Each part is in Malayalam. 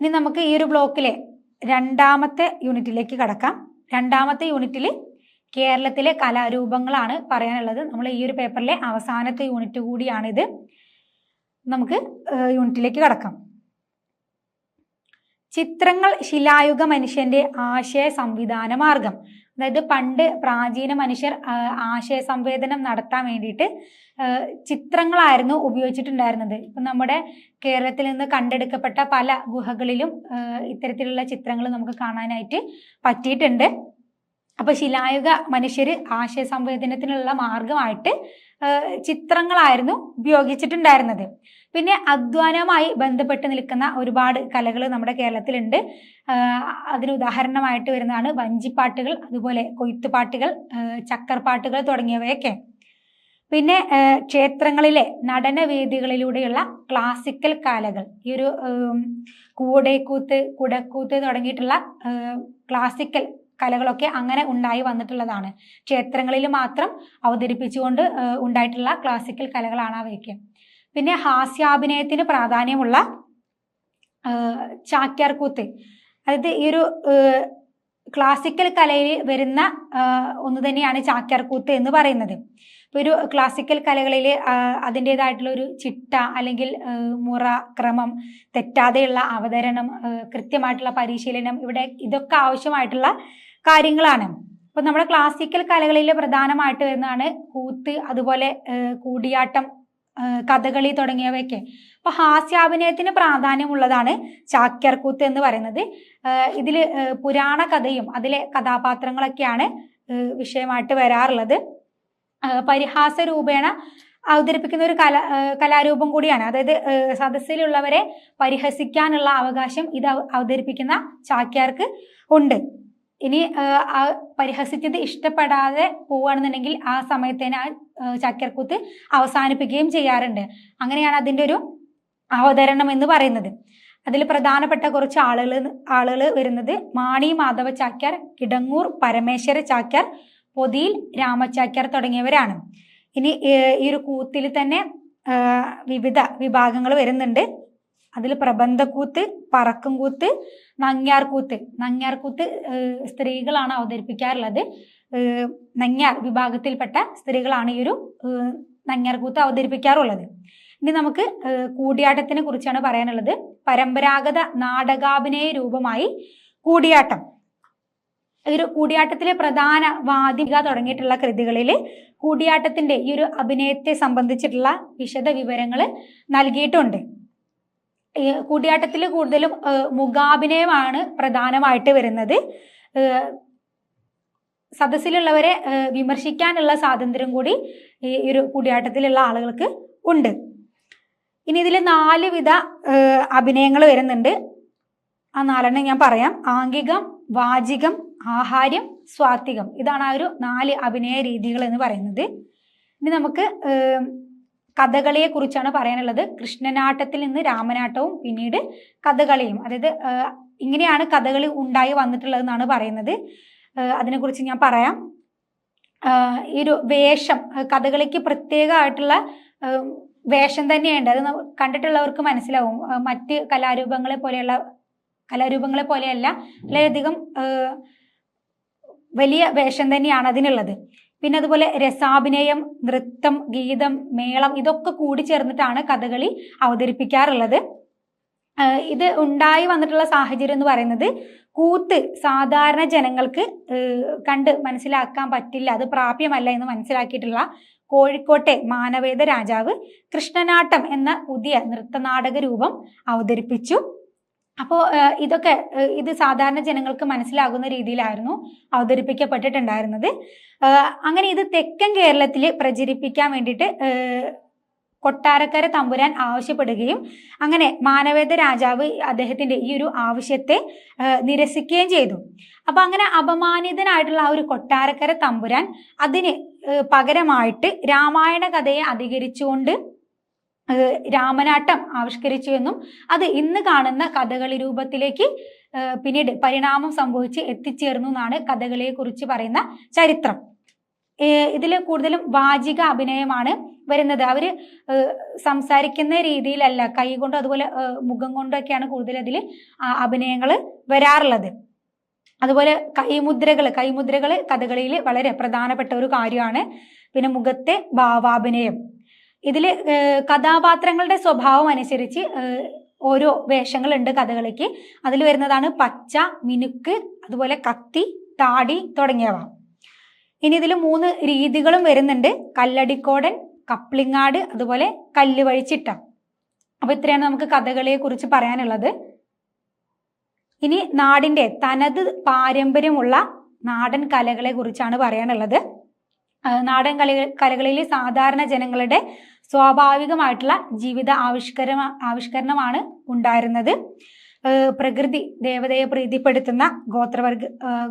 ഇനി നമുക്ക് ഈ ഒരു ബ്ലോക്കിലെ രണ്ടാമത്തെ യൂണിറ്റിലേക്ക് കടക്കാം. രണ്ടാമത്തെ യൂണിറ്റിൽ കേരളത്തിലെ കലാരൂപങ്ങളാണ് പറയാനുള്ളത്. നമ്മൾ ഈ ഒരു പേപ്പറിലെ അവസാനത്തെ യൂണിറ്റ് കൂടിയാണിത്. നമുക്ക് യൂണിറ്റിലേക്ക് കടക്കാം. ചിത്രങ്ങൾ ശിലായുഗ മനുഷ്യന്റെ ആശയ സംവിധാന മാർഗം അതായത് പണ്ട് പ്രാചീന മനുഷ്യർ ആശയ സംവേദനം നടത്താൻ വേണ്ടിയിട്ട് ചിത്രങ്ങളായിരുന്നു ഉപയോഗിച്ചിട്ടുണ്ടായിരുന്നത്. ഇപ്പം നമ്മുടെ കേരളത്തിൽ നിന്ന് കണ്ടെടുക്കപ്പെട്ട പല ഗുഹകളിലും ഇത്തരത്തിലുള്ള ചിത്രങ്ങൾ നമുക്ക് കാണാനായിട്ട് പറ്റിയിട്ടുണ്ട്. അപ്പൊ ശിലായുഗ മനുഷ്യർ ആശയ സംവേദനത്തിനുള്ള മാർഗമായിട്ട് ചിത്രങ്ങളായിരുന്നു ഉപയോഗിച്ചിട്ടുണ്ടായിരുന്നത്. പിന്നെ അധ്വാനവുമായി ബന്ധപ്പെട്ട് നിൽക്കുന്ന ഒരുപാട് കലകൾ നമ്മുടെ കേരളത്തിലുണ്ട്. അതിന് ഉദാഹരണമായിട്ട് വരുന്നതാണ് വഞ്ചിപ്പാട്ടുകൾ അതുപോലെ കൊയ്ത്തുപാട്ടുകൾ ചക്കർപ്പാട്ടുകൾ തുടങ്ങിയവയൊക്കെ. പിന്നെ ക്ഷേത്രങ്ങളിലെ നടനവേദികളിലൂടെയുള്ള ക്ലാസിക്കൽ കലകൾ ഈ ഒരു കൂടേക്കൂത്ത് കുടക്കൂത്ത് തുടങ്ങിയിട്ടുള്ള ക്ലാസിക്കൽ കലകളൊക്കെ അങ്ങനെ ഉണ്ടായി വന്നിട്ടുള്ളതാണ്. ക്ഷേത്രങ്ങളിൽ മാത്രം അവതരിപ്പിച്ചുകൊണ്ട് ഉണ്ടായിട്ടുള്ള ക്ലാസിക്കൽ കലകളാണ് അവയൊക്കെ. പിന്നെ ഹാസ്യാഭിനയത്തിന് പ്രാധാന്യമുള്ള ചാക്യാർകൂത്ത്. അതായത് ഈ ഒരു ക്ലാസിക്കൽ കലയിൽ വരുന്ന ഒന്ന് തന്നെയാണ് ചാക്യാർകൂത്ത് എന്ന് പറയുന്നത്. ഇപ്പോൾ ഒരു ക്ലാസിക്കൽ കലകളിൽ അതിന്റേതായിട്ടുള്ള ഒരു ചിട്ട അല്ലെങ്കിൽ മുറ ക്രമം തെറ്റാതെയുള്ള അവതരണം കൃത്യമായിട്ടുള്ള പരിശീലനം ഇവിടെ ഇതൊക്കെ ആവശ്യമായിട്ടുള്ള കാര്യങ്ങളാണ്. അപ്പോൾ നമ്മുടെ ക്ലാസിക്കൽ കലകളിൽ പ്രധാനമായിട്ട് വരുന്നതാണ് കൂത്ത് അതുപോലെ കൂടിയാട്ടം കഥകളി തുടങ്ങിയവയൊക്കെ. അപ്പോൾ ഹാസ്യാഭിനയത്തിന് പ്രാധാന്യമുള്ളതാണ് ചാക്യർകൂത്ത് എന്ന് പറയുന്നത്. ഇതിൽ പുരാണ കഥയും അതിലെ കഥാപാത്രങ്ങളൊക്കെയാണ് വിഷയമായിട്ട് വരാറുള്ളത്. പരിഹാസ രൂപേണ അവതരിപ്പിക്കുന്ന ഒരു കല കലാരൂപം കൂടിയാണ്. അതായത് സദസ്സിലുള്ളവരെ പരിഹസിക്കാനുള്ള അവകാശം ഇത് അവ- അവതരിപ്പിക്കുന്ന ചാക്യാർക്ക് ഉണ്ട്. ഇനി പരിഹസിച്ചത് ഇഷ്ടപ്പെടാതെ പോവുകയാണെന്നുണ്ടെങ്കിൽ ആ സമയത്ത് തന്നെ ആ, ചക്കർക്കൂത്ത് അവസാനിപ്പിക്കുകയും ചെയ്യാറുണ്ട്. അങ്ങനെയാണ് അതിന്റെ ഒരു അവതരണം എന്ന് പറയുന്നത്. അതിൽ പ്രധാനപ്പെട്ട കുറച്ച് ആളുകൾ ആളുകൾ വരുന്നത് മാണി മാധവ ചാക്യാർ കിടങ്ങൂർ പരമേശ്വര ചാക്യാർ പൊതിയിൽ രാമചാക്യാർ തുടങ്ങിയവരാണ്. ഇനി ഈ ഒരു കൂത്തിൽ തന്നെ വിവിധ വിഭാഗങ്ങൾ വരുന്നുണ്ട്. അതിൽ പ്രബന്ധക്കൂത്ത് പറക്കുംകൂത്ത് കൂത്ത് നങ്ങ്യാർ കൂത്ത് നങ്ങ്യാർ കൂത്ത് ഏഹ്, സ്ത്രീകളാണ് അവതരിപ്പിക്കാറുള്ളത്. നങ്ങ്യാർ വിഭാഗത്തിൽപ്പെട്ട സ്ത്രീകളാണ് ഈ ഒരു നങ്ങ്യാർകൂത്ത് അവതരിപ്പിക്കാറുള്ളത്. ഇനി നമുക്ക് കൂടിയാട്ടത്തിനെ കുറിച്ചാണ് പറയാനുള്ളത്. പരമ്പരാഗത നാടകാഭിനയ രൂപമായി കൂടിയാട്ടം. ഈ ഒരു കൂടിയാട്ടത്തിലെ പ്രധാന വാദിക തുടങ്ങിയിട്ടുള്ള കൃതികളിൽ കൂടിയാട്ടത്തിന്റെ ഈ ഒരു അഭിനയത്തെ സംബന്ധിച്ചിട്ടുള്ള വിശദ വിവരങ്ങൾ നൽകിയിട്ടുണ്ട്. കൂടിയാട്ടത്തിൽ കൂടുതലും മുഖാഭിനയമാണ് പ്രധാനമായിട്ട് വരുന്നത്. സദസ്സിലുള്ളവരെ വിമർശിക്കാനുള്ള സ്വാതന്ത്ര്യം കൂടി ഈ ഒരു കൂടിയാട്ടത്തിലുള്ള ആളുകൾക്ക് ഉണ്ട്. ഇനി ഇതിൽ നാല് വിധ അഭിനയങ്ങൾ വരുന്നുണ്ട്. ആ നാലെണ്ണം ഞാൻ പറയാം. ആംഗികം വാചികം ആഹാര്യം സ്വാത്വികം. ഇതാണ് ആ ഒരു നാല് അഭിനയ രീതികൾ എന്ന് പറയുന്നത്. ഇനി നമുക്ക് കഥകളിയെ കുറിച്ചാണ് പറയാനുള്ളത്. കൃഷ്ണനാട്ടത്തിൽ നിന്ന് രാമനാട്ടവും പിന്നീട് കഥകളിയും. അതായത് ഇങ്ങനെയാണ് കഥകളി ഉണ്ടായി വന്നിട്ടുള്ളതെന്നാണ് പറയുന്നത്. അതിനെക്കുറിച്ച് ഞാൻ പറയാം. ഈ ഒരു വേഷം കഥകളിക്ക് പ്രത്യേകമായിട്ടുള്ള വേഷം തന്നെയുണ്ട്. അത് കണ്ടിട്ടുള്ളവർക്ക് മനസ്സിലാവും. മറ്റ് കലാരൂപങ്ങളെ പോലെയുള്ള കലാരൂപങ്ങളെ പോലെയല്ല വളരെയധികം വലിയ വേഷം തന്നെയാണ് അതിനുള്ളത്. പിന്നെ അതുപോലെ രസാഭിനയം നൃത്തം ഗീതം മേളം ഇതൊക്കെ കൂടി ചേർന്നിട്ടാണ് കഥകളി അവതരിപ്പിക്കാറുള്ളത്. ഇത് ഉണ്ടായി വന്നിട്ടുള്ള സാഹചര്യം എന്ന് പറയുന്നത് കൂത്ത് സാധാരണ ജനങ്ങൾക്ക് കണ്ട് മനസ്സിലാക്കാൻ പറ്റില്ല അത് പ്രാപ്യമല്ല എന്ന് മനസ്സിലാക്കിയിട്ടുള്ള കോഴിക്കോട്ടെ മാനവേദ രാജാവ് കൃഷ്ണനാട്ടം എന്ന പുതിയ നൃത്തനാടക രൂപം അവതരിപ്പിച്ചു. അപ്പോൾ ഇതൊക്കെ ഇത് സാധാരണ ജനങ്ങൾക്ക് മനസ്സിലാകുന്ന രീതിയിലായിരുന്നു അവതരിപ്പിക്കപ്പെട്ടിട്ടുണ്ടായിരുന്നത്. അങ്ങനെ ഇത് തെക്കൻ കേരളത്തിൽ പ്രചരിപ്പിക്കാൻ വേണ്ടിയിട്ട് കൊട്ടാരക്കര തമ്പുരാൻ ആവശ്യപ്പെടുകയും അങ്ങനെ മാനവേദ രാജാവ് അദ്ദേഹത്തിന്റെ ഈ ഒരു ആവശ്യത്തെ നിരസിക്കുകയും ചെയ്തു. അപ്പൊ അങ്ങനെ അപമാനിതനായിട്ടുള്ള ആ ഒരു കൊട്ടാരക്കര തമ്പുരാൻ അതിന് പകരമായിട്ട് രാമായണ കഥയെ അധികരിച്ചുകൊണ്ട് രാമനാട്ടം ആവിഷ്കരിച്ചു എന്നും അത് ഇന്ന് കാണുന്ന കഥകളി രൂപത്തിലേക്ക് പിന്നീട് പരിണാമം സംഭവിച്ച് എത്തിച്ചേർന്നു എന്നാണ് കഥകളിയെ കുറിച്ച് പറയുന്ന ചരിത്രം. ഇതിൽ കൂടുതലും വാചിക അഭിനയമാണ് വരുന്നത്. അവർ സംസാരിക്കുന്ന രീതിയിലല്ല കൈ കൊണ്ടും അതുപോലെ മുഖം കൊണ്ടൊക്കെയാണ് കൂടുതൽ അതിൽ അഭിനയങ്ങൾ വരാറുള്ളത്. അതുപോലെ കൈമുദ്രകൾ കൈമുദ്രകൾ കഥകളിയിൽ വളരെ പ്രധാനപ്പെട്ട ഒരു കാര്യമാണ്. പിന്നെ മുഖത്തെ ഭാവാഭിനയം. ഇതിൽ കഥാപാത്രങ്ങളുടെ സ്വഭാവം അനുസരിച്ച് ഓരോ വേഷങ്ങളുണ്ട് കഥകളിക്ക്. അതിൽ വരുന്നതാണ് പച്ച മിനുക്ക് അതുപോലെ കത്തി താടി തുടങ്ങിയവ. ഇനി ഇതിൽ മൂന്ന് രീതികളും വരുന്നുണ്ട്. കല്ലടിക്കോടൻ കപ്ലിങ്ങാട് അതുപോലെ കല്ല് വഴിച്ചിട്ട അപ്പൊ ഇത്രയാണ് നമുക്ക് കഥകളിയെ കുറിച്ച് പറയാനുള്ളത്. ഇനി നാടിന്റെ തനത് പാരമ്പര്യമുള്ള നാടൻ കലകളെ കുറിച്ചാണ് പറയാനുള്ളത്. നാടൻ കളി കലകളിലെ സാധാരണ ജനങ്ങളുടെ സ്വാഭാവികമായിട്ടുള്ള ജീവിത ആവിഷ്കര ആവിഷ്കരണമാണ് ഉണ്ടായിരുന്നത്. പ്രകൃതി ദേവതയെ പ്രീതിപ്പെടുത്തുന്ന ഗോത്രവർഗ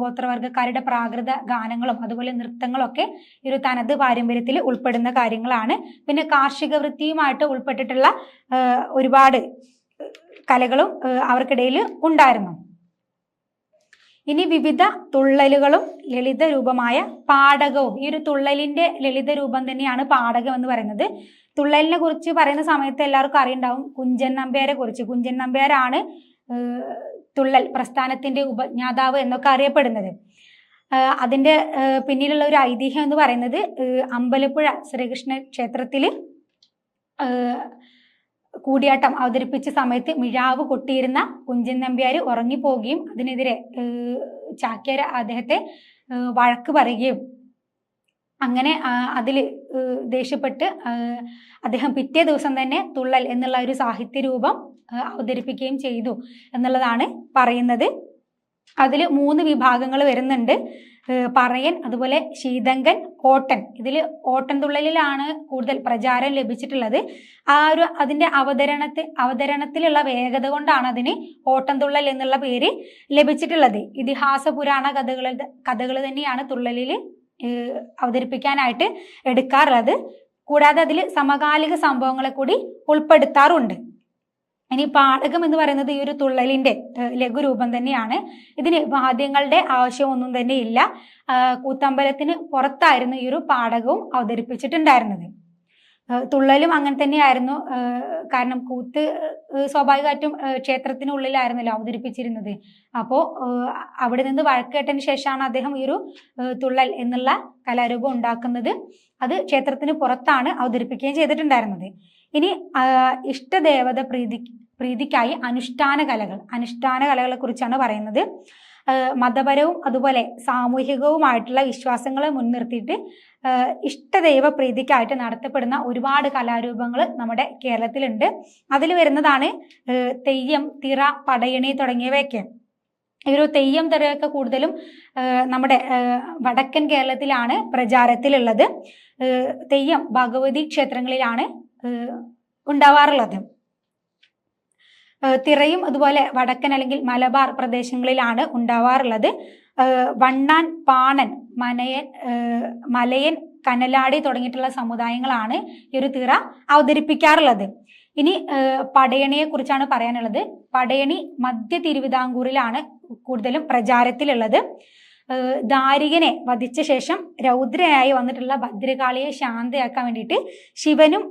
ഗോത്രവർഗക്കാരുടെ പ്രാകൃത ഗാനങ്ങളും അതുപോലെ നൃത്തങ്ങളൊക്കെ ഈ ഒരു തനത് പാരമ്പര്യത്തിൽ ഉൾപ്പെടുന്ന കാര്യങ്ങളാണ്. പിന്നെ കാർഷിക വൃത്തിയുമായിട്ട് ഉൾപ്പെട്ടിട്ടുള്ള ഒരുപാട് കലകളും അവർക്കിടയിൽ ഉണ്ടായിരുന്നു. ഇനി വിവിധ തുള്ളലുകളും ലളിത രൂപമായ പാടകവും. ഈ ഒരു തുള്ളലിന്റെ ലളിത രൂപം തന്നെയാണ് പാടകം എന്ന് പറയുന്നത്. തുള്ളലിനെ കുറിച്ച് പറയുന്ന സമയത്ത് എല്ലാവർക്കും അറിയുണ്ടാവും. കുഞ്ചൻ നമ്പ്യാരെ കുറിച്ച്. കുഞ്ചൻ നമ്പ്യാരാണ് തുള്ളൽ പ്രസ്ഥാനത്തിന്റെ ഉപജ്ഞാതാവ് എന്നൊക്കെ അറിയപ്പെടുന്നത്. അതിന്റെ പിന്നിലുള്ള ഒരു ഐതിഹ്യം എന്ന് പറയുന്നത് അമ്പലപ്പുഴ ശ്രീകൃഷ്ണ ക്ഷേത്രത്തിൽ ഏഹ്, കൂടിയാട്ടം അവതരിപ്പിച്ച സമയത്ത് മിഴാവ് കൊട്ടിയിരുന്ന കുഞ്ചൻ നമ്പ്യാർ ഉറങ്ങിപ്പോവുകയും അതിനെതിരെ ചാക്യാർ അദ്ദേഹത്തെ വഴക്ക് പറയുകയും അങ്ങനെ അതിൽ ദേഷ്യപ്പെട്ട് അദ്ദേഹം പിറ്റേ ദിവസം തന്നെ തുള്ളൽ എന്നുള്ള ഒരു സാഹിത്യ രൂപം അവതരിപ്പിക്കുകയും ചെയ്തു എന്നുള്ളതാണ് പറയുന്നത്. അതിൽ മൂന്ന് വിഭാഗങ്ങൾ വരുന്നുണ്ട്. പറയൻ അതുപോലെ ശീതങ്കൻ ഓട്ടൻ. ഇതിൽ ഓട്ടൻ തുള്ളലിലാണ് കൂടുതൽ പ്രചാരം ലഭിച്ചിട്ടുള്ളത്. ആ ഒരു അതിന്റെ അവതരണത്തെ അവതരണത്തിലുള്ള വേഗത കൊണ്ടാണ് അതിന് ഓട്ടംതുള്ളൽ എന്നുള്ള പേര് ലഭിച്ചിട്ടുള്ളത്. ഇതിഹാസ പുരാണ കഥകൾ കഥകൾ തന്നെയാണ് തുള്ളലിൽ അവതരിപ്പിക്കാനായിട്ട് എടുക്കാറുള്ളത്. കൂടാതെ അതിൽ സമകാലിക സംഭവങ്ങളെ കൂടി ഉൾപ്പെടുത്താറുണ്ട്. ഇനി പാടകം എന്ന് പറയുന്നത് ഈ ഒരു തുള്ളലിന്റെ ലഘുരൂപം തന്നെയാണ്. ഇതിന് വാദ്യങ്ങളുടെ ആവശ്യമൊന്നും തന്നെ ഇല്ല. കൂത്തമ്പലത്തിന് പുറത്തായിരുന്നു ഈ ഒരു പാടകവും അവതരിപ്പിച്ചിട്ടുണ്ടായിരുന്നത്. തുള്ളലും അങ്ങനെ തന്നെയായിരുന്നു. കാരണം കൂത്ത് സ്വാഭാവികമായിട്ടും ക്ഷേത്രത്തിനുള്ളിലായിരുന്നല്ലോ അവതരിപ്പിച്ചിരുന്നത്. അപ്പോൾ അവിടെ നിന്ന് വഴക്കേട്ടതിന് ശേഷമാണ് അദ്ദേഹം ഈ ഒരു തുള്ളൽ എന്നുള്ള കലാരൂപം ഉണ്ടാക്കുന്നത്. അത് ക്ഷേത്രത്തിന് പുറത്താണ് അവതരിപ്പിക്കുകയും ചെയ്തിട്ടുണ്ടായിരുന്നത്. ഇനി ഇഷ്ടദേവത പ്രീതി പ്രീതിക്കായി അനുഷ്ഠാന കലകൾ. അനുഷ്ഠാന കലകളെ കുറിച്ചാണ് പറയുന്നത്. മതപരവും അതുപോലെ സാമൂഹികവുമായിട്ടുള്ള വിശ്വാസങ്ങളെ മുൻനിർത്തിയിട്ട് ഇഷ്ടദൈവ പ്രീതിക്കായിട്ട് നടത്തപ്പെടുന്ന ഒരുപാട് കലാരൂപങ്ങൾ നമ്മുടെ കേരളത്തിലുണ്ട്. അതിൽ വരുന്നതാണ് തെയ്യം തിറ പടയണി തുടങ്ങിയവയൊക്കെ. ഈ തെയ്യം തിറയൊക്കെ കൂടുതലും നമ്മുടെ വടക്കൻ കേരളത്തിലാണ് പ്രചാരത്തിലുള്ളത്. തെയ്യം ഭഗവതി ക്ഷേത്രങ്ങളിലാണ് ഉണ്ടാവാറുള്ളത്. തിറയും അതുപോലെ വടക്കൻ അല്ലെങ്കിൽ മലബാർ പ്രദേശങ്ങളിലാണ് ഉണ്ടാവാറുള്ളത്. വണ്ണാൻ പാണൻ മനയൻ മലയൻ കനലാടി തുടങ്ങിയിട്ടുള്ള സമുദായങ്ങളാണ് ഈ ഒരു തിറ അവതരിപ്പിക്കാറുള്ളത്. ഇനി പടയണിയെ കുറിച്ചാണ് പറയാനുള്ളത്. പടയണി മധ്യ തിരുവിതാംകൂറിലാണ് കൂടുതലും പ്രചാരത്തിലുള്ളത്. ദാരികനെ വധിച്ച ശേഷം രൗദ്രയായി വന്നിട്ടുള്ള ഭദ്രകാളിയെ ശാന്തയാക്കാൻ വേണ്ടിയിട്ട് ശിവനും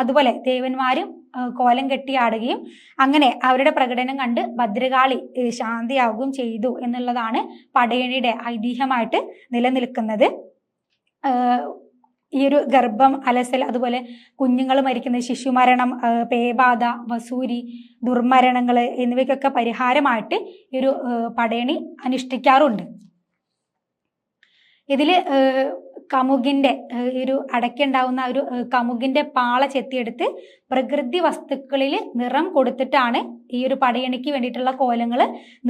അതുപോലെ ദേവന്മാരും കോലം കെട്ടി ആടുകയും അങ്ങനെ അവരുടെ പ്രകടനം കണ്ട് ഭദ്രകാളി ശാന്തിയാവുകയും ചെയ്തു എന്നുള്ളതാണ് പടയണിയുടെ ഐതിഹ്യമായിട്ട് നിലനിൽക്കുന്നത്. ഈ ഒരു ഗർഭം അലസൽ അതുപോലെ കുഞ്ഞുങ്ങൾ മരിക്കുന്ന ശിശുമരണം പേബാധ വസൂരി ദുർമരണങ്ങൾ എന്നിവയ്ക്കൊക്കെ പരിഹാരമായിട്ട് ഈ ഒരു പടയണി അനുഷ്ഠിക്കാറുണ്ട്. ഇതിൽ ഈ ഒരു അടയ്ക്കുണ്ടാവുന്ന ഒരു കമുകിന്റെ പാള ചെത്തിയെടുത്ത് പ്രകൃതി വസ്തുക്കളിൽ നിറം കൊടുത്തിട്ടാണ് ഈ ഒരു പടയണിക്ക് വേണ്ടിയിട്ടുള്ള കോലങ്ങൾ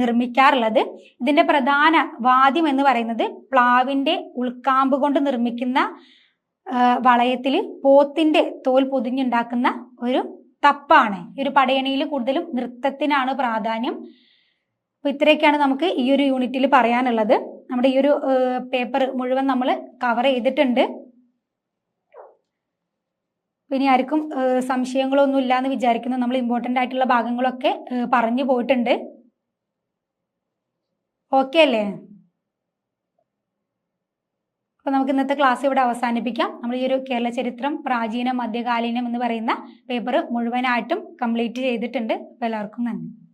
നിർമ്മിക്കാറുള്ളത്. ഇതിന്റെ പ്രധാന വാദ്യം എന്ന് പറയുന്നത് പ്ലാവിന്റെ ഉൾക്കാമ്പ് കൊണ്ട് നിർമ്മിക്കുന്ന വളയത്തിൽ പോത്തിന്റെ തോൽ പൊതിഞ്ഞുണ്ടാക്കുന്ന ഒരു തപ്പാണ്. ഈ ഒരു പടയണിയിൽ കൂടുതലും നൃത്തത്തിനാണ് പ്രാധാന്യം. അപ്പൊ ഇത്രയൊക്കെയാണ് നമുക്ക് ഈ ഒരു യൂണിറ്റിൽ പറയാനുള്ളത്. നമ്മുടെ ഈ ഒരു പേപ്പർ മുഴുവൻ നമ്മൾ കവർ ചെയ്തിട്ടുണ്ട്. ഇനി ആർക്കും സംശയങ്ങളൊന്നും ഇല്ല എന്ന് വിചാരിക്കുന്നു. നമ്മൾ ഇമ്പോർട്ടന്റ് ആയിട്ടുള്ള ഭാഗങ്ങളൊക്കെ പറഞ്ഞു പോയിട്ടുണ്ട്. ഓക്കെ അല്ലേ? അപ്പോൾ നമുക്ക് ഇന്നത്തെ ക്ലാസ് ഇവിടെ അവസാനിപ്പിക്കാം. നമ്മൾ ഈ ഒരു കേരള ചരിത്രം പ്രാചീനം മധ്യകാലീനം എന്ന് പറയുന്ന പേപ്പർ മുഴുവനായിട്ടും കംപ്ലീറ്റ് ചെയ്തിട്ടുണ്ട്. അപ്പോൾ എല്ലാവർക്കും നന്ദി.